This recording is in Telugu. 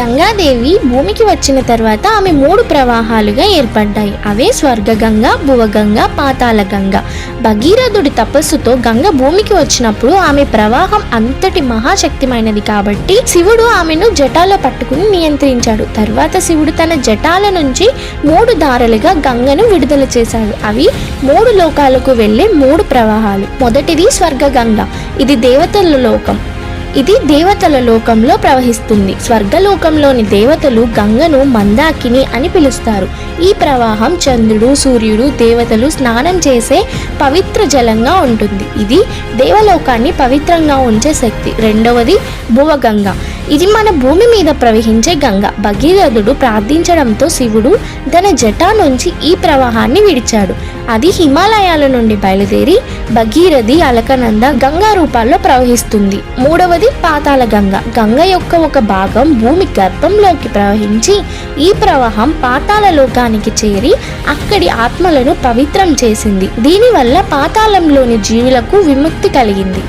గంగాదేవి భూమికి వచ్చిన తర్వాత ఆమె మూడు ప్రవాహాలుగా ఏర్పడ్డాయి. అవే స్వర్గగంగ భువగంగ పాతాళ గంగ. భగీరథుడి తపస్సుతో గంగ భూమికి వచ్చినప్పుడు ఆమె ప్రవాహం అంతటి మహాశక్తిమైనది కాబట్టి శివుడు ఆమెను జటాలో పట్టుకుని నియంత్రించాడు. తర్వాత శివుడు తన జటాల నుంచి మూడు దారలుగా గంగను విడుదల చేశాడు. అవి మూడు లోకాలకు వెళ్ళే మూడు ప్రవాహాలు. మొదటిది స్వర్గగంగ. ఇది దేవతల లోకం. ఇది దేవతల లోకంలో ప్రవహిస్తుంది. స్వర్గలోకంలోని దేవతలు గంగను మందాకిని అని పిలుస్తారు. ఈ ప్రవాహం చంద్రుడు సూర్యుడు దేవతలు స్నానం చేసే పవిత్ర జలంగా ఉంటుంది. ఇది దేవలోకాన్ని పవిత్రంగా ఉంచే శక్తి. రెండవది భువగంగ. ఇది మన భూమి మీద ప్రవహించే గంగ. భగీరథుడు ప్రార్థించడంతో శివుడు తన జటా నుంచి ఈ ప్రవాహాన్ని విడిచాడు. అది హిమాలయాల నుండి బయలుదేరి భగీరథి అలకనంద గంగా రూపాల్లో ప్రవహిస్తుంది. మూడవది పాతాళ గంగ. గంగ యొక్క ఒక భాగం భూమి గర్భంలోకి ప్రవహించి ఈ ప్రవాహం పాతాల లోకానికి చేరి అక్కడి ఆత్మలను పవిత్రం చేసింది. దీనివల్ల పాతాళంలోని జీవులకు విముక్తి కలిగింది.